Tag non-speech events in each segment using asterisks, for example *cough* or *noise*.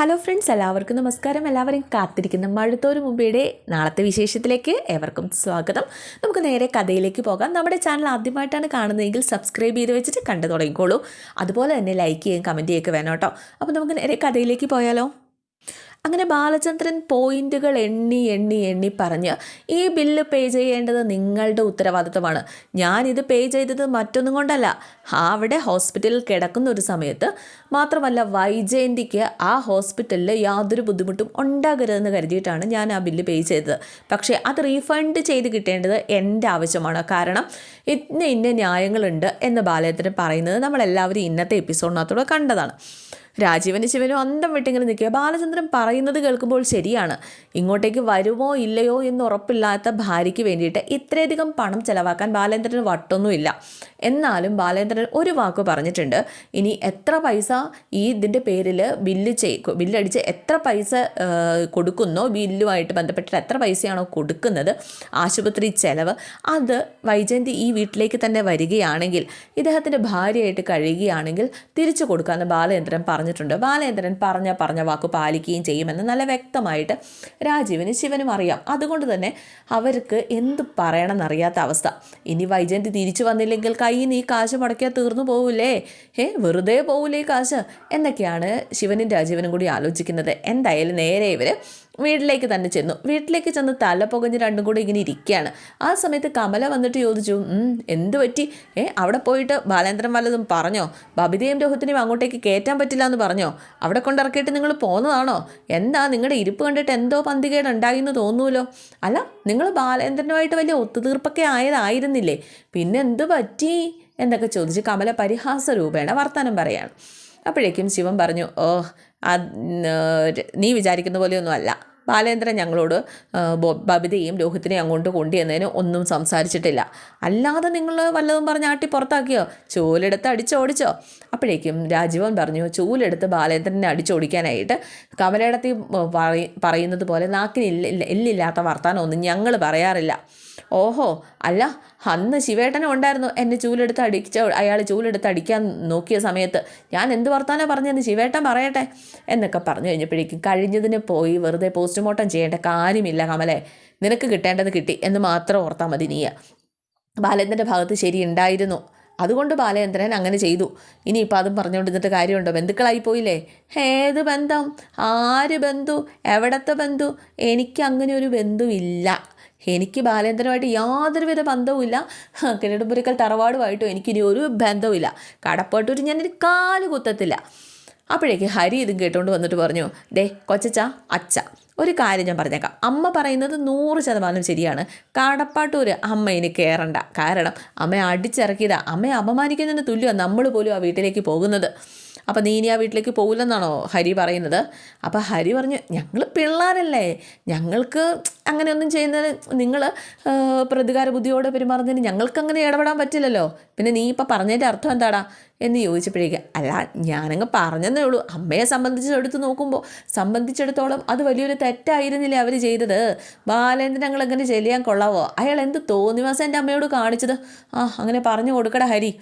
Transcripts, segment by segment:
Hello friends എല്ലാവർക്കും നമസ്കാരം. എല്ലാവരും കാത്തിരിക്കുന്ന മഴുത്തോരു മുമ്പയുടെ നാളത്തെ വിശേഷത്തിലേക്ക് ഏവർക്കും സ്വാഗതം. നമുക്ക് നേരെ കഥയിലേക്ക് പോകാം. നമ്മുടെ ചാനൽ ആദ്യമായിട്ടാണ് കാണുന്നതെങ്കിൽ സബ്സ്ക്രൈബ് ചെയ്ത് വെച്ചിട്ട് കണ്ടു തുടങ്ങിക്കോളൂ. അതുപോലെ തന്നെ ലൈക്ക് ചെയ്യുകയും കമന്റ് ചെയ്യുകയൊക്കെ വേണം കേട്ടോ. അപ്പോൾ നമുക്ക് നേരെ കഥയിലേക്ക് പോയാലോ? അങ്ങനെ ബാലചന്ദ്രൻ പോയിന്റുകൾ എണ്ണി എണ്ണി എണ്ണി പറഞ്ഞ് ഈ ബില്ല് പേ ചെയ്യേണ്ടത് നിങ്ങളുടെ ഉത്തരവാദിത്തമാണ് ഞാനിത് പേ ചെയ്തത് മറ്റൊന്നും കൊണ്ടല്ല. അവിടെ ഹോസ്പിറ്റലിൽ കിടക്കുന്ന ഒരു സമയത്ത് മാത്രമല്ല വൈജയന്തിക്ക് ആ ഹോസ്പിറ്റലിൽ യാതൊരു ബുദ്ധിമുട്ടും ഉണ്ടാകരുതെന്ന് കരുതിയിട്ടാണ് ഞാൻ ആ ബില്ല് പേ ചെയ്തത്. പക്ഷേ അത് റീഫണ്ട് ചെയ്ത് കിട്ടേണ്ടത് എന്റെ ആവശ്യമാണ്. കാരണം ഇന്ന ഇന്ന ന്യായങ്ങളുണ്ട് എന്ന് ബാലചന്ദ്രൻ പറയുന്നത് നമ്മളെല്ലാവരും ഇന്നത്തെ എപ്പിസോഡിനകത്തൂടെ കണ്ടതാണ്. രാജീവന് ശിവനും അന്തം വിട്ടിങ്ങനെ നിൽക്കുക. ബാലചന്ദ്രൻ പറയുന്നത് കേൾക്കുമ്പോൾ ശരിയാണ്. ഇങ്ങോട്ടേക്ക് വരുമോ ഇല്ലയോ എന്ന് ഉറപ്പില്ലാത്ത ഭാര്യയ്ക്ക് വേണ്ടിയിട്ട് ഇത്രയധികം പണം ചെലവാക്കാൻ ബാലേന്ദ്രന് വട്ടൊന്നുമില്ല. എന്നാലും ബാലേന്ദ്രൻ ഒരു വാക്ക് പറഞ്ഞിട്ടുണ്ട്. ഇനി എത്ര പൈസ ഈ ഇതിന്റെ പേരിൽ ബില്ല് ചെയ് ബില്ലടിച്ച് എത്ര പൈസ കൊടുക്കുന്നോ ബില്ലുമായിട്ട് ബന്ധപ്പെട്ടിട്ട് എത്ര പൈസയാണോ കൊടുക്കുന്നത് ആശുപത്രി ചെലവ് അത് വൈജയന്തി ഈ വീട്ടിലേക്ക് തന്നെ വരികയാണെങ്കിൽ ഇദ്ദേഹത്തിന്റെ ഭാര്യയായിട്ട് കഴിയുകയാണെങ്കിൽ തിരിച്ചു കൊടുക്കാമെന്ന് ബാലേന്ദ്രൻ പറഞ്ഞിട്ടുണ്ട്. ബാലേന്ദ്രൻ പറഞ്ഞ പറഞ്ഞ വാക്ക് പാലിക്കുകയും ചെയ്യുമെന്ന് നല്ല വ്യക്തമായിട്ട് രാജീവിന് ശിവനും അറിയാം. അതുകൊണ്ട് തന്നെ അവർക്ക് എന്ത് പറയണമെന്നറിയാത്ത അവസ്ഥ. ഇനി വൈജയന്തി തിരിച്ചു വന്നില്ലെങ്കിൽ കൈ നീ കാശ് മുടക്കിയാൽ തീർന്നു പോവില്ലേ ഏ വെറുതെ ഈ കാശ്? എന്നൊക്കെയാണ് ശിവനും രാജീവനും കൂടി ആലോചിക്കുന്നത്. എന്തായാലും നേരെ ഇവർ വീട്ടിലേക്ക് തന്നെ ചെന്നു. വീട്ടിലേക്ക് ചെന്ന് തല പുകഞ്ഞ് രണ്ടും കൂടെ ഇങ്ങനെ ഇരിക്കുകയാണ്. ആ സമയത്ത് കമല വന്നിട്ട് ചോദിച്ചു "ഉം, എന്ത് പറ്റി? ഏ അവിടെ പോയിട്ട് ബാലേന്ദ്രൻ വല്ലതും പറഞ്ഞോ? ബബിതയും രോഹത്തിനെയും അങ്ങോട്ടേക്ക് കയറ്റാൻ പറ്റില്ല എന്ന് പറഞ്ഞോ? അവിടെ കൊണ്ടിറക്കിയിട്ട് നിങ്ങൾ പോന്നതാണോ? എന്താ നിങ്ങളുടെ ഇരിപ്പ് കണ്ടിട്ട് എന്തോ പന്തികേട് ഉണ്ടായി എന്ന് തോന്നുമല്ലോ അല്ല നിങ്ങൾ ബാലേന്ദ്രനുമായിട്ട് വലിയ ഒത്തുതീർപ്പൊക്കെ ആയതായിരുന്നില്ലേ? പിന്നെ എന്ത് പറ്റി? എന്നൊക്കെ ചോദിച്ച് കമല പരിഹാസ രൂപേണ വർത്തമാനം പറയാണ്. അപ്പോഴേക്കും ശിവൻ പറഞ്ഞു ഓ നീ വിചാരിക്കുന്ന പോലെയൊന്നും അല്ല ബാലേന്ദ്രൻ ഞങ്ങളോട് ബബിതയും രോഹിത്തിനെയും അങ്ങോട്ട് കൊണ്ടുവന്നതിന് ഒന്നും സംസാരിച്ചിട്ടില്ല. അല്ലാതെ നിങ്ങൾ വല്ലതും പറഞ്ഞ് ആട്ടി പുറത്താക്കിയോ? ചൂലെടുത്ത് അടിച്ചോടിച്ചോ? അപ്പോഴേക്കും രാജീവൻ പറഞ്ഞു ചൂലെടുത്ത് ബാലേന്ദ്രനെ അടിച്ചോടിക്കാനായിട്ട് കമലയിടത്തി പറയുന്നത് പോലെ നാക്കിന് എല്ലില്ലാത്ത വർത്താനമൊന്നും ഞങ്ങൾ പറയാറില്ല. ഓഹോ അല്ല അന്ന് ശിവേട്ടനും ഉണ്ടായിരുന്നു. എന്നെ ചൂലെടുത്ത് അടിച്ച അയാൾ ചൂലെടുത്ത് അടിക്കാൻ നോക്കിയ സമയത്ത് ഞാൻ എന്ത് വർത്താനം പറഞ്ഞെന്ന് ശിവേട്ടൻ പറയട്ടെ എന്നൊക്കെ പറഞ്ഞു കഴിഞ്ഞപ്പോഴേക്കും കഴിഞ്ഞതിന് പോയി വെറുതെ പോസ്റ്റ്മോർട്ടം ചെയ്യേണ്ട കാര്യമില്ല കമലെ. നിനക്ക് കിട്ടേണ്ടത് കിട്ടി എന്ന് മാത്രം ഓർത്താൽ മതി നീയ. ബാലേന്ദ്രന്റെ ഭാഗത്ത് ശരിയുണ്ടായിരുന്നു അതുകൊണ്ട് ബാലേന്ദ്രൻ അങ്ങനെ ചെയ്തു. ഇനിയിപ്പോൾ അതും പറഞ്ഞുകൊണ്ടിരുന്നിട്ട് കാര്യമുണ്ടോ? ബന്ധുക്കളായി പോയില്ലേ? ഏത് ബന്ധം? ആര് ബന്ധു? എവിടത്തെ ബന്ധു? എനിക്ക് അങ്ങനെ ഒരു ബന്ധുവില്ല. എനിക്ക് ബാലേന്ദ്രനുമായിട്ട് യാതൊരുവിധ ബന്ധവുമില്ല. കിരീടപുരക്കൽ തറവാടുമായിട്ടും എനിക്കിനി ഒരു ബന്ധവുമില്ല. കടപ്പാട്ടൂർ ഞാനൊരു കാൽ കുത്തത്തില്ല. അപ്പോഴേക്ക് ഹരി ഇതും കേട്ടുകൊണ്ട് വന്നിട്ട് പറഞ്ഞു ദേ കൊച്ചച്ച അച്ഛ ഒരു കാര്യം ഞാൻ പറഞ്ഞേക്കാം. അമ്മ പറയുന്നത് നൂറ് ശതമാനം ശരിയാണ്. കടപ്പാട്ടൂർ അമ്മ ഇനി കയറണ്ട കാരണം അമ്മയെ അടിച്ചിറക്കിയതാ. അമ്മയെ അപമാനിക്കുന്നതിന് തുല്യമാണ് നമ്മൾ പോലും ആ വീട്ടിലേക്ക് പോകുന്നത്. അപ്പം നീ ഇനി ആ വീട്ടിലേക്ക് പോകില്ലെന്നാണോ ഹരി പറയുന്നത്? അപ്പോൾ ഹരി പറഞ്ഞു ഞങ്ങൾ പിള്ളേരല്ലേ. ഞങ്ങൾക്ക് അങ്ങനെയൊന്നും ചെയ്യുന്നത് നിങ്ങൾ പ്രതികാര ബുദ്ധിയോടെ പെരുമാറുന്നതിന് ഞങ്ങൾക്ക് അങ്ങനെ ഇടപെടാൻ പറ്റില്ലല്ലോ. പിന്നെ നീ ഇപ്പം പറഞ്ഞതിന്റെ അർത്ഥം എന്താടാ? എന്ന് ചോദിച്ചപ്പോഴേക്ക് അല്ല ഞാനങ്ങ് പറഞ്ഞതേ ഉള്ളൂ. അമ്മയെ സംബന്ധിച്ചെടുത്ത് നോക്കുമ്പോൾ സംബന്ധിച്ചിടത്തോളം അത് വലിയൊരു തെറ്റായിരുന്നില്ലേ അവർ ചെയ്തത്? ബാലേന്ദ്രൻ ഞങ്ങൾ എങ്ങനെ ചെയ്യാൻ കൊള്ളാവോ? അയാൾ എന്ത് തോന്നിവാസം എന്റെ അമ്മയോട് കാണിച്ചത്? ആ അങ്ങനെ പറഞ്ഞു കൊടുക്കട ഹരി.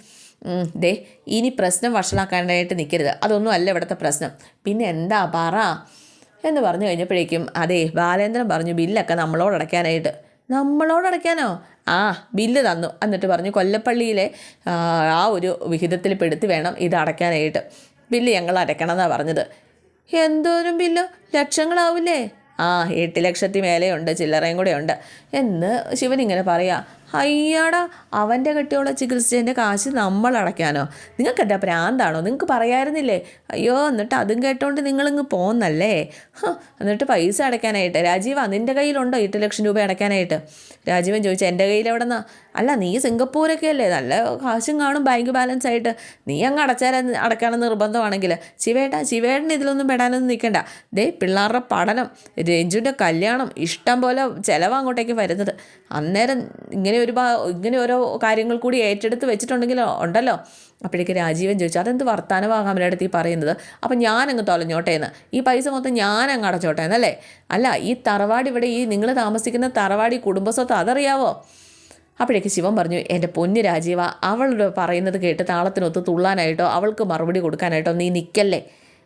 ദേ ഇനി പ്രശ്നം വഷളാക്കാനായിട്ട് നിൽക്കരുത് അതൊന്നും അല്ല ഇവിടുത്തെ പ്രശ്നം. പിന്നെ എന്താ പറ? എന്ന് പറഞ്ഞു കഴിഞ്ഞപ്പോഴേക്കും അതെ ബാലേന്ദ്രൻ പറഞ്ഞു ബില്ലൊക്കെ നമ്മളോട് അടയ്ക്കാനായിട്ട്. നമ്മളോട് അടയ്ക്കാനോ? ആ ബില്ല് തന്നു. എന്നിട്ട് പറഞ്ഞു കൊല്ലപ്പള്ളിയിലെ ആ, ഒരു വിഹിതത്തിൽ പെടുത്തി വേണം ഇത് അടയ്ക്കാനായിട്ട്. ബില്ല് ഞങ്ങൾ അടയ്ക്കണം എന്നാണ് പറഞ്ഞത്. എന്തോരം ബില്ല്? ലക്ഷങ്ങളാവില്ലേ ആ എട്ട് ലക്ഷത്തി മേലെയുണ്ട് ചില്ലറയും കൂടെ ഉണ്ട്. എന്ന് ശിവൻ ഇങ്ങനെ പറയാ അയ്യാടാ അവന്റെ കെട്ടിയുള്ള ചികിത്സേന്റെ കാശ് നമ്മൾ അടയ്ക്കാനോ നിങ്ങൾക്ക് എന്താ പ്രാന്താണോ? നിങ്ങൾക്ക് പറയായിരുന്നില്ലേ? അയ്യോ എന്നിട്ട് അതും കേട്ടോണ്ട് നിങ്ങളിങ്ങ് പോന്നല്ലേ? എന്നിട്ട് പൈസ അടയ്ക്കാനായിട്ട്. രാജീവ നിന്റെ കയ്യിലുണ്ടോ എട്ട് ലക്ഷം രൂപ അടയ്ക്കാനായിട്ട്? രാജീവൻ ചോദിച്ചു എന്റെ കയ്യിൽ എവിടെന്നാ അല്ല നീ സിംഗപ്പൂരൊക്കെ അല്ലേ നല്ല കാശും കാണും ബാങ്ക് ബാലൻസ് ആയിട്ട്. നീ അങ്ങ് അടച്ചാൽ അടയ്ക്കണം നിർബന്ധമാണെങ്കിൽ. ശിവേട്ടാ ശിവേട്ടൻ ഇതിലൊന്നും പെടാനൊന്നും നിൽക്കണ്ട. ദേ പിള്ളേരുടെ പഠനം രഞ്ജുവിന്റെ കല്യാണം ഇഷ്ടം പോലെ ചിലവ് അങ്ങോട്ടേക്ക് വരുന്നത്. അന്നേരം ഇങ്ങനെ ഒരു ഇങ്ങനെ ഓരോ കാര്യങ്ങൾ കൂടി ഏറ്റെടുത്ത് വെച്ചിട്ടുണ്ടെങ്കിൽ ഉണ്ടല്ലോ. അപ്പോഴേക്ക് രാജീവൻ ചോദിച്ചു അതെന്ത് വർത്താനമാണ് അടുത്ത് ഈ പറയുന്നത്? അപ്പം ഞാനങ്ങ് തൊലഞ്ഞോട്ടെ എന്ന് ഈ പൈസ മൊത്തം ഞാനങ്ങ് അടച്ചോട്ടെ എന്നല്ലേ അല്ല ഈ തറവാട് ഇവിടെ ഈ നിങ്ങൾ താമസിക്കുന്ന തറവാടി കുടുംബസ്വത്ത് അതറിയാവോ? അപ്പോഴേക്ക് ശിവൻ പറഞ്ഞു എന്റെ പൊന്ന് രാജീവ അവൾ പറയുന്നത് കേട്ട് താളത്തിനൊത്ത് തുള്ളാനായിട്ടോ അവൾക്ക് മറുപടി കൊടുക്കാനായിട്ടോ നീ നിൽക്കല്ലേ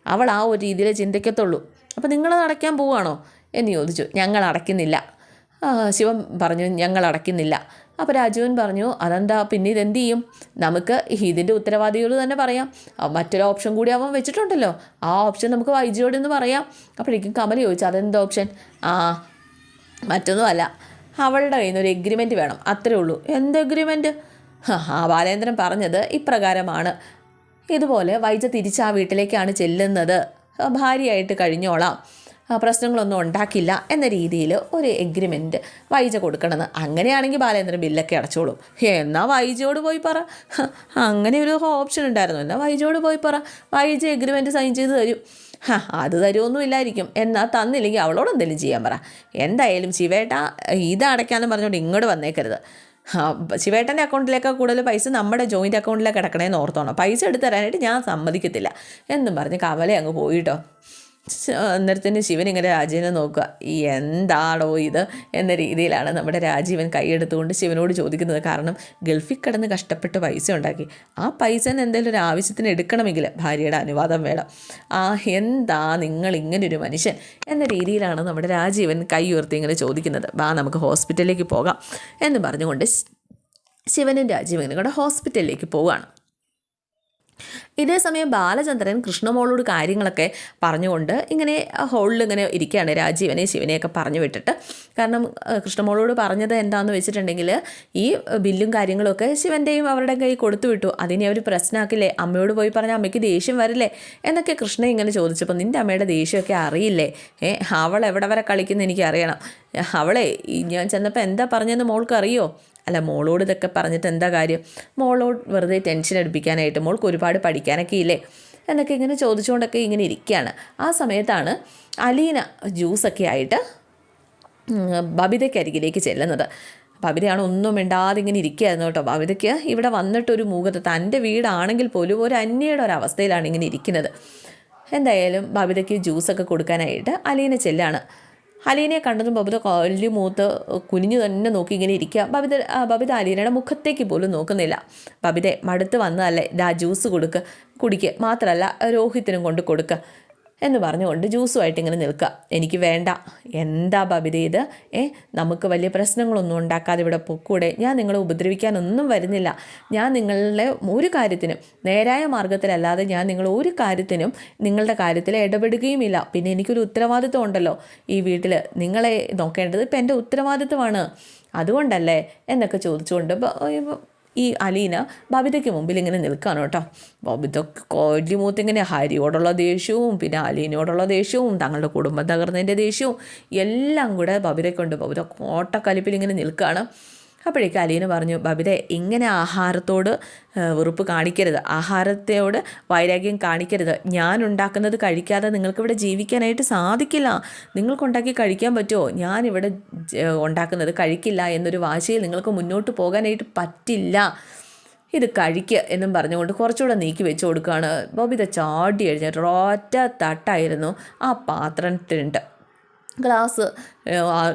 അവൾ ആ ഒരു രീതിയിൽ ചിന്തിക്കത്തുള്ളൂ. അപ്പോൾ നിങ്ങൾ അടയ്ക്കാൻ പോവുകയാണോ എന്ന് ചോദിച്ചു. ഞങ്ങൾ അടയ്ക്കുന്നില്ല. ശിവം ശിവൻ പറഞ്ഞു ഞങ്ങൾ അടയ്ക്കുന്നില്ല. അപ്പോൾ രാജുവൻ പറഞ്ഞു അതെന്താ? പിന്നെ ഇതെന്ത് ചെയ്യും? നമുക്ക് ഇതിന്റെ ഉത്തരവാദികൾ തന്നെ പറയാം. മറ്റൊരു ഓപ്ഷൻ കൂടി അവൻ വെച്ചിട്ടുണ്ടല്ലോ. ആ ഓപ്ഷൻ നമുക്ക് വൈജിയോട് എന്ന് പറയാം. അപ്പോഴേക്കും കമൽ ചോദിച്ചു അതെന്താ ഓപ്ഷൻ? ആ മറ്റൊന്നുമല്ല. അവളുടെ കയ്യിൽ നിന്ന് ഒരു എഗ്രിമെന്റ് വേണം. അത്രേ ഉള്ളൂ. എന്ത് എഗ്രിമെന്റ് ആ ബാലേന്ദ്രൻ പറഞ്ഞത് ഇപ്രകാരമാണ്. ഇതുപോലെ വൈജ തിരിച്ച് ആ വീട്ടിലേക്കാണ് ചെല്ലുന്നത്. ഭാര്യയായിട്ട് കഴിഞ്ഞോളാം. പ്രശ്നങ്ങളൊന്നും ഉണ്ടാക്കില്ല എന്ന രീതിയിൽ ഒരു എഗ്രിമെന്റ് വൈജ കൊടുക്കണമെന്ന്. അങ്ങനെയാണെങ്കിൽ ബാലേന്ദ്രൻ ബില്ലൊക്കെ അടച്ചോളും. എന്നാൽ വൈജയോട് പോയി പറ. അങ്ങനെ ഒരു ഓപ്ഷൻ ഉണ്ടായിരുന്നു. എന്നാൽ വൈജയോട് പോയി പറ. വൈജ എഗ്രിമെന്റ് സൈൻ ചെയ്ത് തരും. അത് തരുമൊന്നുമില്ലായിരിക്കും എന്നാൽ തന്നില്ലെങ്കിൽ അവളോട് എന്തെങ്കിലും ചെയ്യാൻ പറ. എന്തായാലും ശിവേട്ട ഇത് അടയ്ക്കാമെന്ന് പറഞ്ഞുകൊണ്ട് ഇങ്ങോട്ട് വന്നേക്കരുത്. ശിവേട്ടന്റെ അക്കൗണ്ടിലേക്ക് കൂടുതൽ പൈസ നമ്മുടെ ജോയിന്റ് അക്കൗണ്ടിലേക്ക് കിടക്കണേന്ന് ഓർത്തോണം. പൈസ എടുത്തു തരാനായിട്ട് ഞാൻ സമ്മതിക്കത്തില്ല. എന്നും പറഞ്ഞ് കവല അങ്ങ് പോയിട്ടോ അന്നേരത്തിന് ശിവൻ ഇങ്ങനെ രാജീവനെ നോക്കുക. ഈ എന്താണോ ഇത്? എന്ന രീതിയിലാണ് നമ്മുടെ രാജീവൻ കൈയെടുത്തുകൊണ്ട് ശിവനോട് ചോദിക്കുന്നത്. കാരണം ഗൾഫിൽ കിടന്ന് കഷ്ടപ്പെട്ട് പൈസ ഉണ്ടാക്കി. ആ പൈസ എന്തെങ്കിലും ഒരു ആവശ്യത്തിന് എടുക്കണമെങ്കിൽ ഭാര്യയുടെ അനുവാദം വേണം. ആ എന്താ നിങ്ങൾ ഇങ്ങനൊരു മനുഷ്യൻ? എന്ന രീതിയിലാണ് നമ്മുടെ രാജീവൻ കൈ ഉയർത്തി ഇങ്ങനെ ചോദിക്കുന്നത്. വാ നമുക്ക് ഹോസ്പിറ്റലിലേക്ക് പോകാം. എന്ന് പറഞ്ഞുകൊണ്ട് ശിവനും രാജീവനും കൂടെ ഹോസ്പിറ്റലിലേക്ക് പോവുകയാണ്. ഇതേ സമയം ബാലചന്ദ്രൻ കൃഷ്ണമോളോട് കാര്യങ്ങളൊക്കെ പറഞ്ഞുകൊണ്ട് ഇങ്ങനെ ഹോളിൽ ഇങ്ങനെ ഇരിക്കുകയാണ്. രാജീവനെ ശിവനെയൊക്കെ പറഞ്ഞു വിട്ടിട്ട്. കാരണം കൃഷ്ണമോളോട് പറഞ്ഞത് എന്താണെന്ന് വെച്ചിട്ടുണ്ടെങ്കിൽ ഈ ബില്ലും കാര്യങ്ങളൊക്കെ ശിവന്റെയും അവരുടെ കൈ കൊടുത്തു വിട്ടു. അതിനെ അവർ പ്രശ്നമാക്കില്ലേ അമ്മയോട് പോയി പറഞ്ഞാൽ അമ്മയ്ക്ക് ദേഷ്യം വരില്ലേ? എന്നൊക്കെ കൃഷ്ണൻ ഇങ്ങനെ ചോദിച്ചപ്പോൾ നിന്റെ അമ്മയുടെ ദേഷ്യമൊക്കെ അറിയില്ലേ? ഏ അവൾ എവിടെ വരെ കളിക്കുന്ന എനിക്ക് അറിയണം അവളെ ഞാൻ ചെന്നപ്പോൾ എന്താ പറഞ്ഞതെന്ന് മോൾക്ക് അറിയോ അല്ല മോളോട് ഇതൊക്കെ പറഞ്ഞിട്ട് എന്താ കാര്യം? മോളോട് വെറുതെ ടെൻഷൻ അടുപ്പിക്കാനായിട്ട് മോൾക്ക് ഒരുപാട് പഠിക്കാനൊക്കെ ഇല്ലേ? എന്നൊക്കെ ഇങ്ങനെ ചോദിച്ചുകൊണ്ടൊക്കെ ഇങ്ങനെ ഇരിക്കുകയാണ്. ആ സമയത്താണ് അലീന ജ്യൂസൊക്കെ ആയിട്ട് ബബിതയ്ക്കരികിലേക്ക് ചെല്ലുന്നത്. ബബിതയാണ് ഒന്നും മിണ്ടാതെ ഇങ്ങനെ ഇരിക്കുകയായിരുന്നു കേട്ടോ. ബബിതയ്ക്ക് ഇവിടെ വന്നിട്ടൊരു മൂകത തന്റെ വീടാണെങ്കിൽ പോലും ഒരു അന്യയുടെ ഒരവസ്ഥയിലാണ് ഇങ്ങനെ ഇരിക്കുന്നത്. എന്തായാലും ബബിതയ്ക്ക് ജ്യൂസൊക്കെ കൊടുക്കാനായിട്ട് അലീന ചെല്ലാണ്. അലീനയെ കണ്ടതും ബബിത കൊല്ലി മൂത്ത് കുനിഞ്ഞു തന്നെ നോക്കി ഇങ്ങനെ ഇരിക്കുക. ബബിത ബബിത അലീനയുടെ മുഖത്തേക്ക് പോലും നോക്കുന്നില്ല. ബബിതെ മടുത്ത് വന്നതല്ലേ? ദാ ജ്യൂസ് കൊടുക്ക്. കുടിക്കുക മാത്രമല്ല രോഹിത്തിനും കൊണ്ട് കൊടുക്കുക എന്ന് പറഞ്ഞുകൊണ്ട് ജ്യൂസുമായിട്ട് ഇങ്ങനെ നിൽക്കുക. എനിക്ക് വേണ്ട. എന്താ ബബിത ഇത്? ഏ നമുക്ക് വലിയ പ്രശ്നങ്ങളൊന്നും ഉണ്ടാക്കാതെ ഇവിടെ പൊക്കൂടെ. ഞാൻ നിങ്ങളെ ഉപദ്രവിക്കാനൊന്നും വരുന്നില്ല. ഞാൻ നിങ്ങളുടെ ഒരു കാര്യത്തിനും നേരായ മാർഗത്തിലല്ലാതെ ഞാൻ നിങ്ങൾ ഒരു കാര്യത്തിനും നിങ്ങളുടെ കാര്യത്തിൽ ഇടപെടുകയുമില്ല. പിന്നെ എനിക്കൊരു ഉത്തരവാദിത്വം ഉണ്ടല്ലോ. ഈ വീട്ടിൽ നിങ്ങളെ നോക്കേണ്ടത് ഇപ്പം എന്റെ ഉത്തരവാദിത്വമാണ്. അതുകൊണ്ടല്ലേ എന്നൊക്കെ ചോദിച്ചുകൊണ്ട് ഈ അലീന ബബിതയ്ക്ക് മുമ്പിൽ ഇങ്ങനെ നിൽക്കുകയാണ് കേട്ടോ. ബബിത കൊല്ലിമൂത്ത് ഇങ്ങനെ ഹരിയോടുള്ള ദേഷ്യവും പിന്നെ അലീനയോടുള്ള ദേഷ്യവും തങ്ങളുടെ കുടുംബം തകർന്നതിന്റെ ദേഷ്യവും എല്ലാം കൂടെ ബബിതയ്ക്കുണ്ട്. ബബിത കോട്ടക്കലിപ്പിൽ ഇങ്ങനെ നിൽക്കുകയാണ് അപ്പോഴേക്ക് അലീന പറഞ്ഞു ബബിത ഇങ്ങനെ ആഹാരത്തോട് വെറുപ്പ് കാണിക്കരുത്. ആഹാരത്തോട് വൈരാഗ്യം കാണിക്കരുത്. ഞാൻ ഉണ്ടാക്കുന്നത് കഴിക്കാതെ നിങ്ങൾക്കിവിടെ ജീവിക്കാനായിട്ട് സാധിക്കില്ല. നിങ്ങൾക്കുണ്ടാക്കി കഴിക്കാൻ പറ്റുമോ? ഞാനിവിടെ ഉണ്ടാക്കുന്നത് കഴിക്കില്ല എന്നൊരു വാശിയിൽ നിങ്ങൾക്ക് മുന്നോട്ട് പോകാനായിട്ട് പറ്റില്ല. ഇത് കഴിക്കുക എന്നും പറഞ്ഞുകൊണ്ട് കുറച്ചുകൂടെ നീക്കി വെച്ച് കൊടുക്കുകയാണ്. ബോബിത ചാടി എഴുന്നേറ്റ്. ഒറ്റ തട്ടായിരുന്നു ആ പാത്രത്തിനുണ്ട് ഗ്ലാസ്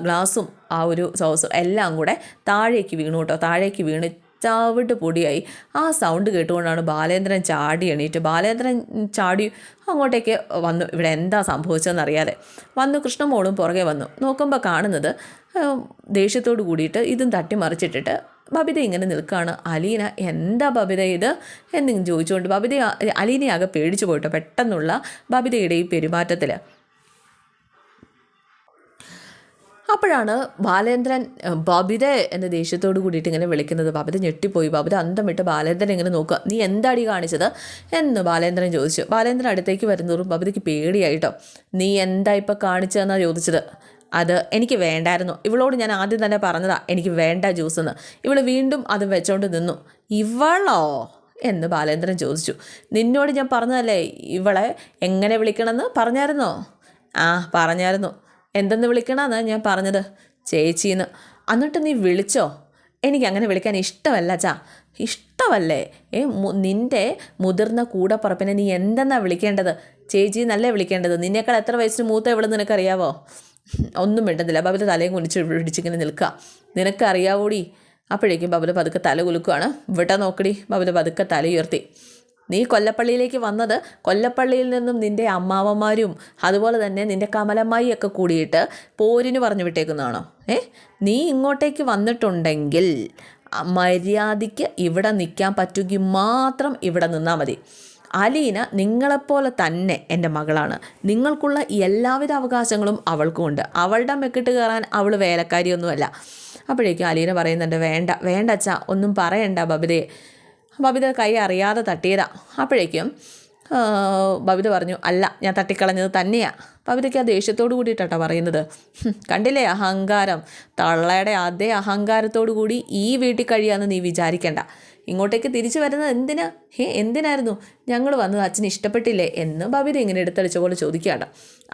ഗ്ലാസും ആ ഒരു സോസും എല്ലാം കൂടെ താഴേക്ക് വീണു കേട്ടോ. താഴേക്ക് വീണ് ചവിട്ട് പൊടിയായി. ആ സൗണ്ട് കേട്ടുകൊണ്ടാണ് ബാലേന്ദ്രൻ ചാടി എണീറ്റ്. ബാലേന്ദ്രൻ ചാടി അങ്ങോട്ടേക്ക് വന്നു. ഇവിടെ എന്താ സംഭവിച്ചതെന്ന് അറിയാതെ വന്നു കൃഷ്ണമോളും പുറകെ വന്നു. നോക്കുമ്പോൾ കാണുന്നത് ദേഷ്യത്തോട് കൂടിയിട്ട് ഇതും തട്ടിമറിച്ചിട്ടിട്ട് ബബിത ഇങ്ങനെ നിൽക്കുകയാണ് അലീന എന്താ ബബിത ഇത്? എന്നിങ്ങനെ ചോദിച്ചുകൊണ്ട് ബബിത അലീനയാകെ പേടിച്ചു പോയിട്ടോ പെട്ടെന്നുള്ള ബബിതയുടെ ഈ പെരുമാറ്റത്തിൽ അപ്പോഴാണ് ബാലേന്ദ്രൻ ബബിത എന്ന ദേഷ്യത്തോട് കൂടിയിട്ട് ഇങ്ങനെ വിളിക്കുന്നത്. ബബിത ഞെട്ടിപ്പോയി. ബബിത അന്തം വിട്ട് ബാലേന്ദ്രൻ ഇങ്ങനെ നോക്കുക. നീ എന്താടി കാണിച്ചത്? എന്ന് ബാലേന്ദ്രൻ ചോദിച്ചു. ബാലേന്ദ്രൻ അടുത്തേക്ക് വരുന്നതോറും ബബിതയ്ക്ക് പേടിയായിട്ടോ. നീ എന്താ ഇപ്പം കാണിച്ചതെന്നാണ് ചോദിച്ചത്? അത് എനിക്ക് വേണ്ടായിരുന്നു. ഇവളോട് ഞാൻ ആദ്യം തന്നെ പറഞ്ഞതാ. എനിക്ക് വേണ്ട ജ്യൂസ് എന്ന്. ഇവൾ വീണ്ടും അത് വെച്ചോണ്ട് നിന്നു. ഇവളോ? എന്ന് ബാലേന്ദ്രൻ ചോദിച്ചു. നിന്നോട് ഞാൻ പറഞ്ഞതല്ലേ? ഇവളെ എങ്ങനെ വിളിക്കണമെന്ന് പറഞ്ഞായിരുന്നോ? ആ പറഞ്ഞായിരുന്നു. എന്തെന്ന് വിളിക്കണമെന്ന് ഞാൻ പറഞ്ഞത്? ചേച്ചിന്ന്. എന്നിട്ട് നീ വിളിച്ചോ? എനിക്ക് അങ്ങനെ വിളിക്കാൻ ഇഷ്ടമല്ല ചാ. ഇഷ്ടമല്ലേ? ഏ നിന്റെ മുതിർന്ന കൂടപ്പുറപ്പിനെ നീ എന്തെന്നാ വിളിക്കേണ്ടത്? ചേച്ചി എന്നല്ലേ വിളിക്കേണ്ടത്? നിന്നേക്കാൾ എത്ര വയസ്സിന് മൂത്ത എവിടെ നിനക്കറിയാവോ? ഒന്നും വേണ്ടതില്ല ബബിത തലയും കുനിച്ച് പിടിച്ചിങ്ങനെ നിൽക്കുക നിനക്കറിയാവൂടി? അപ്പോഴേക്കും ബബിത പതുക്കെ തല കുലുക്കുകയാണ് വിട നോക്കടി. ബബിത പതുക്കെ തല ഉയർത്തി. നീ കൊല്ലപ്പള്ളിയിലേക്ക് വന്നത് കൊല്ലപ്പള്ളിയിൽ നിന്നും നിന്റെ അമ്മാവന്മാരും അതുപോലെ തന്നെ നിന്റെ കമലമ്മായി ഒക്കെ കൂടിയിട്ട് പോരിന് പറഞ്ഞു വിട്ടേക്കുന്നതാണോ? ഏ? നീ ഇങ്ങോട്ടേക്ക് വന്നിട്ടുണ്ടെങ്കിൽ മര്യാദയ്ക്ക് ഇവിടെ നിൽക്കാൻ പറ്റുമെങ്കിൽ മാത്രം ഇവിടെ നിന്നാൽ മതി. അലീന നിങ്ങളെപ്പോലെ തന്നെ എന്റെ മകളാണ്. നിങ്ങൾക്കുള്ള എല്ലാവിധ അവകാശങ്ങളും അവൾക്കുമുണ്ട്. അവളുടെ മെക്കിട്ട് കയറാൻ അവൾ വേലക്കാരിയൊന്നുമല്ല. അപ്പോഴേക്കും അലീന പറയുന്നുണ്ട് വേണ്ട വേണ്ട അച്ഛാ ഒന്നും പറയണ്ട ബബിതയെ ബബിത കൈ അറിയാതെ തട്ടിയതാ. അപ്പോഴേക്കും ബബിത പറഞ്ഞു അല്ല ഞാൻ തട്ടിക്കളഞ്ഞത് തന്നെയാ. ബബിതയ്ക്ക് ആ ദേഷ്യത്തോട് കൂടിയിട്ടാട്ടോ പറയുന്നത്. കണ്ടില്ലേ അഹങ്കാരം? തള്ളയുടെ അതേ അഹങ്കാരത്തോടു കൂടി ഈ വീട്ടിൽ കഴിയാമെന്ന് നീ വിചാരിക്കണ്ട. ഇങ്ങോട്ടേക്ക് തിരിച്ചു വരുന്നത് എന്തിനാ? ഹേ എന്തിനായിരുന്നു? ഞങ്ങൾ വന്നത് അച്ഛന് ഇഷ്ടപ്പെട്ടില്ലേ എന്ന് ബബിത ഇങ്ങനെ എടുത്തടിച്ച പോലെ ചോദിക്കുകയാണ്.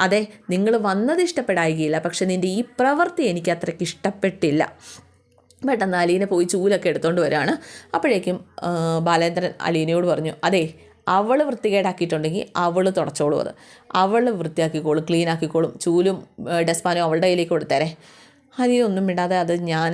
അതെ നിങ്ങൾ വന്നത് ഇഷ്ടപ്പെടായികയില്ല പക്ഷെ നിന്റെ ഈ പ്രവൃത്തി എനിക്ക് അത്രയ്ക്ക് ഇഷ്ടപ്പെട്ടില്ല. പെട്ടെന്ന് അലീന പോയി ചൂലൊക്കെ എടുത്തുകൊണ്ട് വരികയാണ് അപ്പോഴേക്കും ബാലേന്ദ്രൻ അലീനയോട് പറഞ്ഞു അതെ അവൾ വൃത്തികേടാക്കിയിട്ടുണ്ടെങ്കിൽ അവൾ തുടച്ചോളും അത്. അവൾ വൃത്തിയാക്കിക്കോളും ക്ലീൻ ആക്കിക്കോളും ചൂലും ഡസ്പാനും അവളുടെ കയ്യിലേക്ക് കൊടുത്തേരെ. അതിനൊന്നും മിണ്ടാതെ അത് ഞാൻ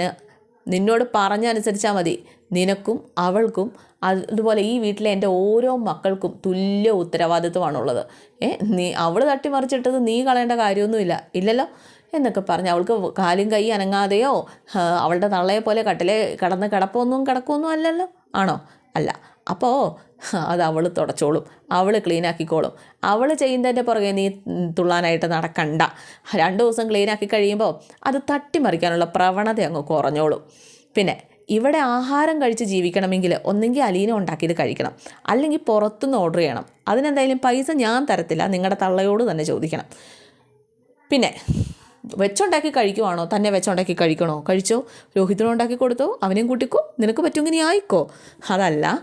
നിന്നോട് പറഞ്ഞനുസരിച്ചാൽ മതി. നിനക്കും അവൾക്കും അതുപോലെ ഈ വീട്ടിലെ എന്റെ ഓരോ മക്കൾക്കും തുല്യ ഉത്തരവാദിത്വമാണുള്ളത്. ഏ നീ അവൾ തട്ടിമറിച്ചിട്ടത് നീ കളയേണ്ട കാര്യമൊന്നുമില്ല. ഇല്ലല്ലോ? എന്നൊക്കെ പറഞ്ഞ് അവൾക്ക് കാലും കൈ അനങ്ങാതെയോ അവളുടെ തള്ളയെ പോലെ കട്ടിലെ കടന്ന് കിടപ്പൊന്നും കിടക്കൊന്നും അല്ലല്ലോ? ആണോ? അല്ല. അപ്പോൾ അത് അവൾ തുടച്ചോളും. അവൾ ക്ലീനാക്കിക്കോളും. അവൾ ചെയ്യുന്നതിന്റെ പുറകെ നീ തുള്ളാനായിട്ട് നടക്കണ്ട. രണ്ട് ദിവസം ക്ലീനാക്കി കഴിയുമ്പോൾ അത് തട്ടിമറിക്കാനുള്ള പ്രവണത അങ്ങ് കുറഞ്ഞോളും. പിന്നെ ഇവിടെ ആഹാരം കഴിച്ച് ജീവിക്കണമെങ്കിൽ ഒന്നെങ്കിൽ അലീന ഉണ്ടാക്കിയത് കഴിക്കണം. അല്ലെങ്കിൽ പുറത്തുനിന്ന് ഓർഡർ ചെയ്യണം. അതിനെന്തായാലും പൈസ ഞാൻ തരത്തില്ല. നിങ്ങളുടെ തള്ളയോട് തന്നെ ചോദിക്കണം. പിന്നെ വെച്ചുണ്ടാക്കി കഴിക്കുവാണോ? തന്നെ വെച്ചുണ്ടാക്കി കഴിക്കണോ? കഴിച്ചോ? രോഹിത്തിനും ഉണ്ടാക്കി കൊടുത്തോ? അവനെയും കൂട്ടിക്കോ? നിനക്ക് പറ്റുമെങ്കിൽ നീ ആയിക്കോ? അതല്ല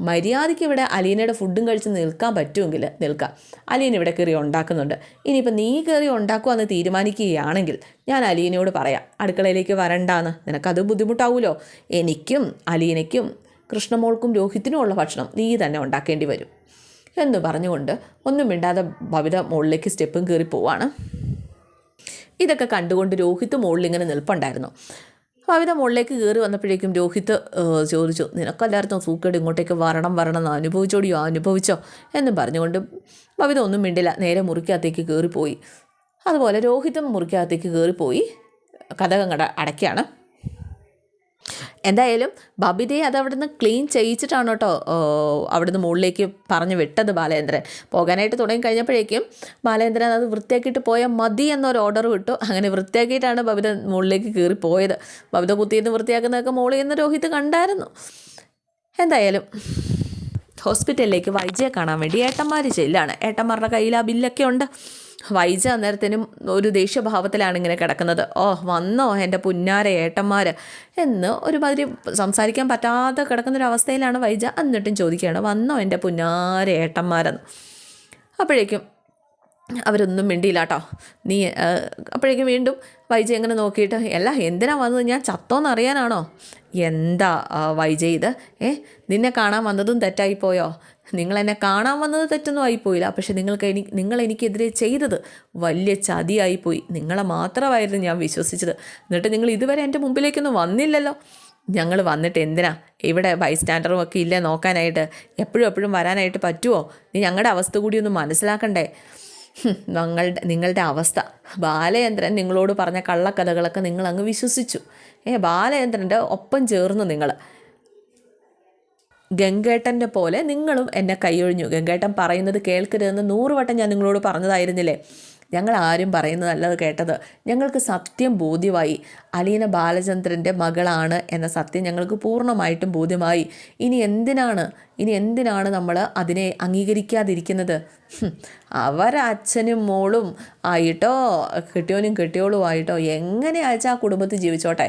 മര്യാദയ്ക്ക് ഇവിടെ അലീനയുടെ ഫുഡും കഴിച്ച് നിൽക്കാൻ പറ്റുമെങ്കിൽ നിൽക്കാം. അലീന ഇവിടെ കയറി ഉണ്ടാക്കുന്നുണ്ട്. ഇനിയിപ്പോൾ നീ കയറി ഉണ്ടാക്കുമെന്ന് തീരുമാനിക്കുകയാണെങ്കിൽ ഞാൻ അലീനയോട് പറയാം. അടുക്കളയിലേക്ക് വരണ്ടാന്ന്. നിനക്കത് ബുദ്ധിമുട്ടാവുമല്ലോ എനിക്കും അലീനയ്ക്കും കൃഷ്ണമോൾക്കും രോഹിത്തിനും ഉള്ള ഭക്ഷണം നീ തന്നെ ഉണ്ടാക്കേണ്ടി വരും. എന്ന് പറഞ്ഞുകൊണ്ട് ഒന്നും മിണ്ടാതെ ഭവിത മുകളിലേക്ക് സ്റ്റെപ്പും കയറി പോവാണ്. ഇതൊക്കെ കണ്ടുകൊണ്ട് രോഹിത്ത് മുകളിൽ ഇങ്ങനെ നിൽപ്പുണ്ടായിരുന്നു. ഭവിത മുകളിലേക്ക് കയറി വന്നപ്പോഴേക്കും രോഹിത്ത് ചോദിച്ചു നിനക്കല്ലായിരുന്നു സൂക്കേട് ഇങ്ങോട്ടേക്ക് വരണം വരണം എന്ന് അനുഭവിച്ചോടിയോ അനുഭവിച്ചോ? എന്നും പറഞ്ഞുകൊണ്ട് ഭവിത ഒന്നും മിണ്ടില്ല നേരെ മുറിക്കകത്തേക്ക് കയറിപ്പോയി. അതുപോലെ രോഹിത്തും മുറിക്കകത്തേക്ക് കയറിപ്പോയി കഥകങ്ങട അടയ്ക്കാണ്. എന്തായാലും ബബിതയെ അത് അവിടുന്ന് ക്ലീൻ ചെയ്യിച്ചിട്ടാണ് കേട്ടോ അവിടുന്ന് മുകളിലേക്ക് പറഞ്ഞു വിട്ടത് ബാലേന്ദ്രൻ. പോകാനായിട്ട് തുടങ്ങി കഴിഞ്ഞപ്പോഴേക്കും ബാലേന്ദ്രൻ അത് വൃത്തിയാക്കിയിട്ട് പോയാൽ മതി എന്നൊരു ഓർഡർ വിട്ടു. അങ്ങനെ വൃത്തിയാക്കിയിട്ടാണ് ബബിത മുകളിലേക്ക് കയറി പോയത്. ബബിത കുത്തിയെന്ന് വൃത്തിയാക്കുന്നതൊക്കെ മുകളിൽ നിന്ന് രോഹിത് കണ്ടായിരുന്നു. എന്തായാലും ഹോസ്പിറ്റലിലേക്ക് വൈജയെ കാണാൻ വേണ്ടി ഏട്ടന്മാർ ചെല്ലാണ്. ഏട്ടന്മാരുടെ കയ്യിൽ ആ ബില്ലൊക്കെ ഉണ്ട്. വൈജ അന്നേരത്തിനും ഒരു ദേഷ്യഭാവത്തിലാണ് ഇങ്ങനെ കിടക്കുന്നത്. ഓ വന്നോ എന്റെ പുന്നാര ഏട്ടന്മാർ എന്ന് ഒരുമാതിരി സംസാരിക്കാൻ പറ്റാതെ കിടക്കുന്നൊരവസ്ഥയിലാണ് വൈജ എന്നിട്ടും ചോദിക്കുകയാണ്. വന്നോ എന്റെ പുന്നാര ഏട്ടന്മാരെന്ന്. അപ്പോഴേക്കും അവരൊന്നും മിണ്ടിയില്ല കേട്ടോ നീ അപ്പോഴേക്കും വീണ്ടും വൈജയ് അങ്ങനെ നോക്കിയിട്ട് അല്ല എന്തിനാ വന്നത്? ഞാൻ ചത്തോന്ന് അറിയാനാണോ എന്താ വൈജയ് ഇത്? ഏ നിന്നെ കാണാൻ വന്നതും തെറ്റായിപ്പോയോ? നിങ്ങൾ എന്നെ കാണാൻ വന്നത് തെറ്റൊന്നും ആയിപ്പോയില്ല. പക്ഷെ നിങ്ങൾക്ക് എനിക്ക് നിങ്ങൾ എനിക്കെതിരെ ചെയ്തത് വലിയ ചതിയായിപ്പോയി. നിങ്ങളെ മാത്രമായിരുന്നു ഞാൻ വിശ്വസിച്ചത്. എന്നിട്ട് നിങ്ങൾ ഇതുവരെ എന്റെ മുമ്പിലേക്കൊന്നും വന്നില്ലല്ലോ. ഞങ്ങൾ വന്നിട്ട് എന്തിനാ? ഇവിടെ ബൈസ്റ്റാൻഡറും ഒക്കെ ഇല്ലേ നോക്കാനായിട്ട്? എപ്പോഴും എപ്പോഴും വരാനായിട്ട് പറ്റുമോ നീ ഞങ്ങളുടെ അവസ്ഥ കൂടി ഒന്ന് മനസ്സിലാക്കണ്ടേ? ഹും, ഞങ്ങളുടെ നിങ്ങളുടെ അവസ്ഥ. ബാലചന്ദ്രൻ നിങ്ങളോട് പറഞ്ഞ കള്ളക്കഥകളൊക്കെ നിങ്ങൾ അങ്ങ് വിശ്വസിച്ചു. ഏ ബാലചന്ദ്രന്റെ ഒപ്പം ചേർന്നു നിങ്ങൾ ഗംഗേട്ടന്റെ പോലെ നിങ്ങളും എന്നെ കൈയൊഴിഞ്ഞു. ഗംഗേട്ടൻ പറയുന്നത് കേൾക്കരുതെന്ന് നൂറുവട്ടം ഞാൻ നിങ്ങളോട് പറഞ്ഞതായിരുന്നില്ലേ? ഞങ്ങൾ ആരും പറയുന്നതല്ലത് കേട്ടത്. ഞങ്ങൾക്ക് സത്യം ബോധ്യമായി. അലീന ബാലചന്ദ്രന്റെ മകളാണ് എന്ന സത്യം ഞങ്ങൾക്ക് പൂർണമായിട്ടും ബോധ്യമായി. ഇനി എന്തിനാണ് ഇനി എന്തിനാണ് നമ്മൾ അതിനെ അംഗീകരിക്കാതിരിക്കുന്നത്? അവരച്ഛനും മോളും ആയിട്ടോ കെട്ടിയോനും കെട്ടിയോളും ആയിട്ടോ എങ്ങനെ അയച്ചാൽ ആ കുടുംബത്തിൽ ജീവിച്ചോട്ടെ?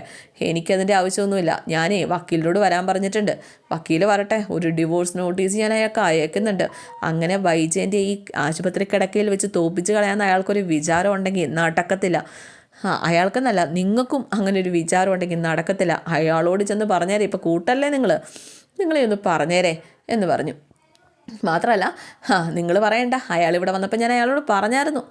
എനിക്കതിന്റെ ആവശ്യമൊന്നുമില്ല. ഞാനേ വക്കീലിനോട് വരാൻ പറഞ്ഞിട്ടുണ്ട്. വക്കീൽ വരട്ടെ ഒരു ഡിവോഴ്സ് നോട്ടീസ് ഞാൻ അയാൾക്ക് അയക്കുന്നുണ്ട്. അങ്ങനെ വൈജയന്റെ ഈ ആശുപത്രി കിടക്കയിൽ വെച്ച് തോപ്പിച്ച് കളയാൻ അയാൾക്കൊരു വിചാരം ഉണ്ടെങ്കിൽ നടക്കത്തില്ല. ആ അയാൾക്കെന്നല്ല നിങ്ങൾക്കും അങ്ങനെ ഒരു വിചാരം ഉണ്ടെങ്കിൽ നടക്കത്തില്ല. അയാളോട് ചെന്ന് പറഞ്ഞേരെ ഇപ്പോൾ കൂട്ടല്ലേ നിങ്ങൾ നിങ്ങളെ ഒന്ന് പറഞ്ഞേരെ. എന്ന് പറഞ്ഞു. മാത്രമല്ല ആ നിങ്ങൾ പറയണ്ട. അയാൾ ഇവിടെ വന്നപ്പോൾ ഞാൻ അയാളോട് പറഞ്ഞായിരുന്നു.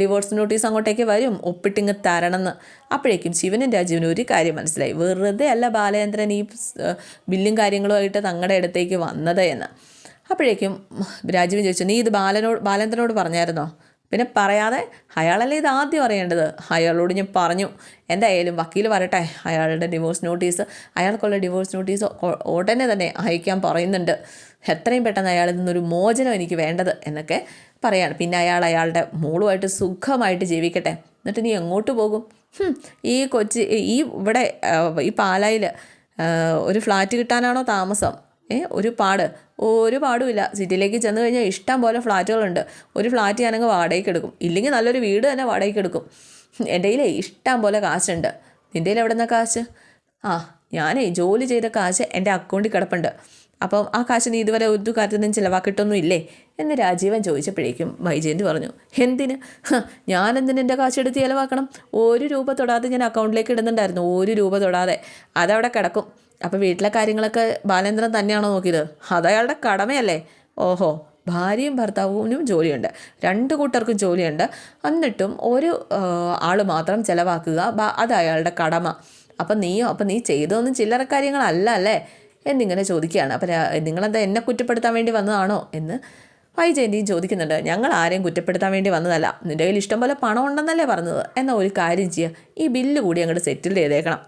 ഡിവോഴ്സ് നോട്ടീസ് അങ്ങോട്ടേക്ക് വരും ഒപ്പിട്ടിങ്ങ് തരണമെന്ന്. അപ്പോഴേക്കും ശിവനും രാജീവനും ഒരു കാര്യം മനസ്സിലായി. വെറുതെ അല്ല ബാലചന്ദ്രൻ ഈ ബില്ലും കാര്യങ്ങളുമായിട്ട് തങ്ങളുടെ അടുത്തേക്ക് വന്നത് എന്ന്. അപ്പോഴേക്കും രാജീവൻ ചോദിച്ചു നീ ഇത് ബാലനോട് ബാലേന്ദ്രനോട് പറഞ്ഞായിരുന്നോ? പിന്നെ പറയാതെ അയാളല്ലേ ഇത് ആദ്യം അറിയേണ്ടത്? അയാളോട് ഞാൻ പറഞ്ഞു. എന്തായാലും വക്കീൽ വരട്ടെ. അയാളുടെ ഡിവോഴ്സ് നോട്ടീസ് അയാൾക്കുള്ള ഡിവോഴ്സ് നോട്ടീസ് ഉടനെ തന്നെ അയക്കാൻ പറയുന്നുണ്ട്. എത്രയും പെട്ടെന്ന് അയാളിൽ നിന്നൊരു മോചനം എനിക്ക് വേണ്ടത് എന്നൊക്കെ പറയാണ്. പിന്നെ അയാൾ അയാളുടെ മോളുമായിട്ട് സുഖമായിട്ട് ജീവിക്കട്ടെ. എന്നിട്ട് നീ എങ്ങോട്ട് പോകും? ഈ കൊച്ചി ഈ ഇവിടെ ഈ പാലായിൽ ഒരു ഫ്ലാറ്റ് കിട്ടാനാണോ താമസം? ഏ ഒരു പാട്. ഒരു പാടുമില്ല. സിറ്റിയിലേക്ക് ചെന്ന് കഴിഞ്ഞാൽ ഇഷ്ടം പോലെ ഫ്ലാറ്റുകളുണ്ട്. ഒരു ഫ്ലാറ്റ് ഞാനങ്ങ് വാടകയ്ക്ക് എടുക്കും. ഇല്ലെങ്കിൽ നല്ലൊരു വീട് തന്നെ വാടകയ്ക്ക് എടുക്കും. എന്റെ കയ്യിലേ ഇഷ്ടം പോലെ കാശുണ്ട്. നിന്റെ കയ്യിൽ എവിടെ കാശ്? ആ ഞാനേ ജോലി ചെയ്ത കാശ് എന്റെ അക്കൗണ്ടിൽ കിടപ്പുണ്ട്. അപ്പം ആ കാശ് നീ ഇതുവരെ ഒരു കാര്യത്തിനും ചിലവാക്കിയിട്ടൊന്നും ഇല്ലേ? എന്ന് രാജീവൻ ചോദിച്ചപ്പോഴേക്കും വൈജയന്തി പറഞ്ഞു എന്തിന്? ഞാനെന്തിന് എന്റെ കാശ് എടുത്ത് ചിലവാക്കണം? ഒരു രൂപ തൊടാതെ ഞാൻ അക്കൗണ്ടിലേക്ക് ഇടുന്നുണ്ടായിരുന്നു. ഒരു രൂപ തൊടാതെ. അതവിടെ കിടക്കും. അപ്പോൾ വീട്ടിലെ കാര്യങ്ങളൊക്കെ ബാലേന്ദ്രൻ തന്നെയാണോ നോക്കിയത്? അത് അയാളുടെ കടമയല്ലേ. ഓഹോ ഭാര്യയും ഭർത്താവിനും ജോലിയുണ്ട്. രണ്ട് കൂട്ടർക്കും ജോലിയുണ്ട്. എന്നിട്ടും ഒരു ആൾ മാത്രം ചിലവാക്കുക അത് അയാളുടെ കടമ. അപ്പം നീയോ അപ്പം നീ ചെയ്തതൊന്നും ചില്ലറ കാര്യങ്ങളല്ല അല്ലേ? എന്നിങ്ങനെ ചോദിക്കുകയാണ്. അപ്പം നിങ്ങളെന്താ എന്നെ കുറ്റപ്പെടുത്താൻ വേണ്ടി വന്നതാണോ എന്ന് വൈജയന്തിയും ചോദിക്കുന്നുണ്ട്. ഞങ്ങൾ ആരെയും കുറ്റപ്പെടുത്താൻ വേണ്ടി വന്നതല്ല. നിന്റെ കയ്യിൽ ഇഷ്ടം പോലെ പണം ഉണ്ടെന്നല്ലേ പറഞ്ഞത്. എന്നാൽ ഒരു കാര്യം ചെയ്യുക ഈ ബില്ല് കൂടി അങ്ങോട്ട് സെറ്റിൽ ചെയ്തേക്കണം.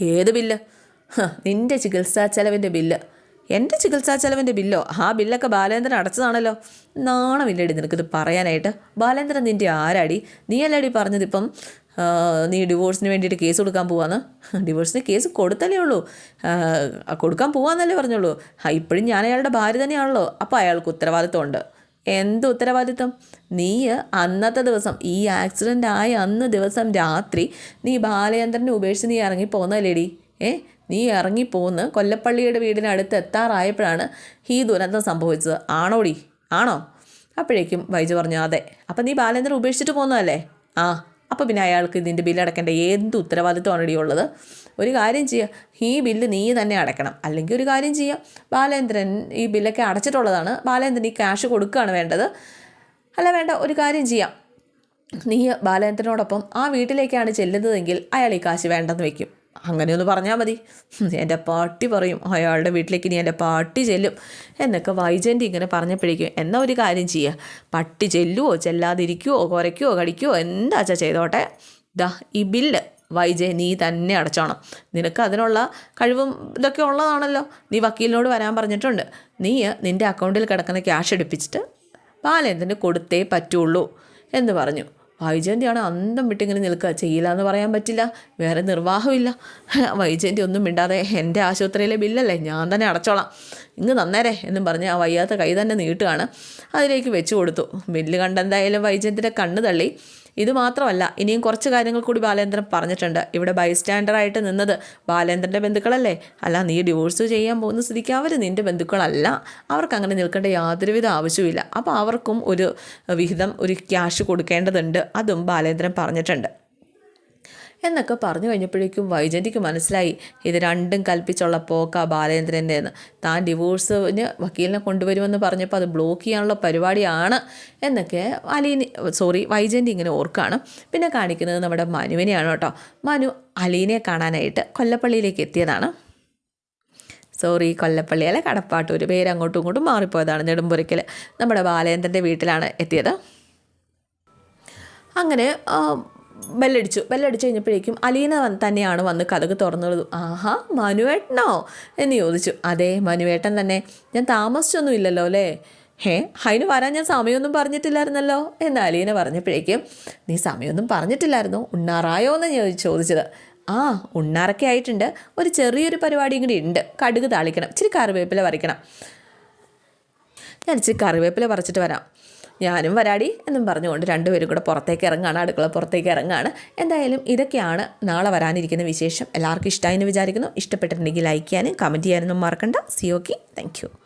ഏത് ബില്ല്? നിന്റെ ചികിത്സാ ചെലവിന്റെ ബില്ല്. എന്റെ ചികിത്സാ ചെലവിന്റെ ബില്ലോ? ആ ബില്ലൊക്കെ ബാലേന്ദ്രൻ അടച്ചതാണല്ലോ. നാണമില്ലടി നിനക്കിത് പറയാനായിട്ട്. ബാലേന്ദ്രൻ നിന്റെ ആരാടി? നീ അല്ലേടി പറഞ്ഞതിപ്പം ഇപ്പം നീ ഡിവോഴ്സിന് വേണ്ടിയിട്ട് കേസ് കൊടുക്കാൻ പോവാന്ന്? ഡിവോഴ്സിന് കേസ് കൊടുത്തല്ലേ ഉള്ളൂ. കൊടുക്കാൻ പോവാന്നല്ലേ പറഞ്ഞുള്ളൂ. ഇപ്പോഴും ഞാൻ അയാളുടെ ഭാര്യ തന്നെയാണല്ലോ. അപ്പോൾ അയാൾക്ക് ഉത്തരവാദിത്വമുണ്ട്. എന്ത് ഉത്തരവാദിത്വം? നീ അന്നത്തെ ദിവസം ഈ ആക്സിഡന്റ് ആയ അന്ന് ദിവസം രാത്രി നീ ബാലചന്ദ്രനെ ഉപേക്ഷിച്ച് നീ ഇറങ്ങി പോന്നല്ലേടി ഏ? നീ ഇറങ്ങിപ്പോന്ന് കൊല്ലപ്പള്ളിയുടെ വീടിനടുത്ത് എത്താറായപ്പോഴാണ് ഈ ദുരന്തം സംഭവിച്ചത്. ആണോടി? ആണോ? അപ്പോഴേക്കും വൈജു പറഞ്ഞു അതെ. അപ്പം നീ ബാലേന്ദ്രൻ ഉപേക്ഷിച്ചിട്ട് പോകുന്നതല്ലേ ആ. അപ്പോൾ പിന്നെ അയാൾക്ക് ഇതിന്റെ ബില്ല് അടക്കേണ്ട എന്ത് ഉത്തരവാദിത്വമാണ് ഇടി ഉള്ളത്? ഒരു കാര്യം ചെയ്യുക ഈ ബില്ല് നീ തന്നെ അടയ്ക്കണം അല്ലെങ്കിൽ ഒരു കാര്യം ചെയ്യുക ബാലേന്ദ്രൻ ഈ ബില്ലൊക്കെ അടച്ചിട്ടുള്ളതാണ്. ബാലേന്ദ്രൻ ഈ ക്യാഷ് കൊടുക്കുകയാണ് വേണ്ടത്. അല്ല വേണ്ട. ഒരു കാര്യം ചെയ്യാം. നീ ബാലേന്ദ്രനോടൊപ്പം ആ വീട്ടിലേക്കാണ് ചെല്ലുന്നതെങ്കിൽ അയാൾ ഈ കാശ് വേണ്ടെന്ന് വെക്കും. അങ്ങനെയൊന്ന് പറഞ്ഞാൽ മതി. എന്റെ പാട്ടി പറയും അയാളുടെ വീട്ടിലേക്ക് ഇനി എന്റെ പാട്ടി ചെല്ലും. എന്നൊക്കെ വൈജന്റെ ഇങ്ങനെ പറഞ്ഞപ്പോഴേക്കും എന്നാൽ ഒരു കാര്യം ചെയ്യുക പട്ടി ചെല്ലുവോ ചെല്ലാതിരിക്കുവോ കുരയ്ക്കുവോ കടിക്കുവോ എന്താ എന്താച്ചാ ചെയ്തോട്ടെ? ദാ ഈ ബില്ല് വൈജയ് നീ തന്നെ അടച്ചോണം. നിനക്ക് അതിനുള്ള കഴിവും ഇതൊക്കെ ഉള്ളതാണല്ലോ. നീ വക്കീലിനോട് വരാൻ പറഞ്ഞിട്ടുണ്ട്. നീ നിന്റെ അക്കൗണ്ടിൽ കിടക്കുന്ന ക്യാഷ് എടുപ്പിച്ചിട്ട് ബാലേന്ദ്രന് കൊടുത്തേ പറ്റുള്ളൂ എന്ന് പറഞ്ഞു. വൈജയന്തിയാണ് അന്തം വിട്ടിങ്ങനെ നിൽക്കുക. ചെയ്യില്ല എന്ന് പറയാൻ പറ്റില്ല. വേറെ നിർവാഹമില്ല. *laughs* വൈജയന്തി ഒന്നും മിണ്ടാതെ എന്റെ ആശുപത്രിയിലെ ബില്ലല്ലേ? ഞാൻ തന്നെ അടച്ചോളാം. ഇങ്ങ് തന്നേരെ എന്നും പറഞ്ഞ് ആ വയ്യാത്ത കൈ തന്നെ നീട്ടുകയാണ്. അതിലേക്ക് വെച്ചു കൊടുത്തു. ബില്ല് കണ്ടെന്തായാലും വൈജയന്തിന്റെ കണ്ണ് തള്ളി. ഇത് മാത്രമല്ല ഇനിയും കുറച്ച് കാര്യങ്ങൾ കൂടി ബാലേന്ദ്രൻ പറഞ്ഞിട്ടുണ്ട്. ഇവിടെ ബൈസ്റ്റാൻഡറായിട്ട് നിന്നത് ബാലേന്ദ്രന്റെ ബന്ധുക്കളല്ലേ? അല്ല നീ ഡിവോഴ്സ് ചെയ്യാൻ പോകുന്ന സ്ഥിതിക്ക് അവർ നിന്റെ ബന്ധുക്കളല്ല. അവർക്ക് അങ്ങനെ നിൽക്കേണ്ട യാതൊരുവിധ ആവശ്യവുമില്ല. അപ്പോൾ അവർക്കും ഒരു വിഹിതം ഒരു ക്യാഷ് കൊടുക്കേണ്ടതുണ്ട്. അതും ബാലേന്ദ്രൻ പറഞ്ഞിട്ടുണ്ട്. എന്നൊക്കെ പറഞ്ഞു കഴിഞ്ഞപ്പോഴേക്കും വൈജന്തിക്ക് മനസ്സിലായി. ഇത് രണ്ടും കൽപ്പിച്ചുള്ള പോക്ക ബാലേന്ദ്രന്റെ എന്ന്. താൻ ഡിവോഴ്സിന് വക്കീലിനെ കൊണ്ടുവരുമെന്ന് പറഞ്ഞപ്പോൾ അത് ബ്ലോക്ക് ചെയ്യാനുള്ള പരിപാടിയാണ് എന്നൊക്കെ അലീനി സോറി വൈജന്തി ഇങ്ങനെ ഓർക്കാണ്. പിന്നെ കാണിക്കുന്നത് നമ്മുടെ മനുവിനെയാണ് കേട്ടോ. മനു അലീനെ കാണാനായിട്ട് കൊല്ലപ്പള്ളിയിലേക്ക് എത്തിയതാണ്. സോറി കൊല്ലപ്പള്ളി അല്ലെ ഒരു പേര് അങ്ങോട്ടും ഇങ്ങോട്ടും മാറിപ്പോയതാണ് നെടുമ്പുരയ്ക്കൽ നമ്മുടെ ബാലേന്ദ്രന്റെ വീട്ടിലാണ് എത്തിയത്. അങ്ങനെ ബെല്ലടിച്ചു. ബെല്ലടിച്ചു കഴിഞ്ഞപ്പോഴേക്കും അലീന തന്നെയാണ് വന്ന് കഥക് തുറന്നുള്ളത് ആഹാ മനുവേട്ടനോ? എന്ന് ചോദിച്ചു. അതെ മനുവേട്ടൻ തന്നെ. ഞാൻ താമസിച്ചൊന്നും ഇല്ലല്ലോ അല്ലേ? ഹേ അതിന് വരാൻ ഞാൻ സമയമൊന്നും പറഞ്ഞിട്ടില്ലായിരുന്നല്ലോ? എന്ന് അലീന പറഞ്ഞപ്പോഴേക്കും നീ സമയമൊന്നും പറഞ്ഞിട്ടില്ലായിരുന്നു? ഉണ്ണാറായോ? എന്ന് ഞാൻ ചോദിച്ചത്. ആ ഉണ്ണാറൊക്കെ ആയിട്ടുണ്ട്. ഒരു ചെറിയൊരു പരിപാടിയും കൂടി ഉണ്ട്. കടുക് താളിക്കണം. ഇച്ചിരി കറിവേപ്പില വരയ്ക്കണം. ഞാൻ ഇച്ചിരി കറിവേപ്പില പറിച്ചിട്ട് വരാം. ഞാനും വരാടി എന്നും പറഞ്ഞുകൊണ്ട് രണ്ടുപേരും കൂടെ പുറത്തേക്ക് ഇറങ്ങാണ് അടുക്കള പുറത്തേക്ക് ഇറങ്ങാണ്. എന്തായാലും ഇതൊക്കെയാണ് നാളെ വരാനിരിക്കുന്ന വിശേഷം. എല്ലാവർക്കും ഇഷ്ടമായി എന്ന് വിചാരിക്കുന്നു. ഇഷ്ടപ്പെട്ടിട്ടുണ്ടെങ്കിൽ ലൈക്ക് ചെയ്യാനും കമന്റ് ചെയ്യാനൊന്നും മറക്കണ്ട. C okay thank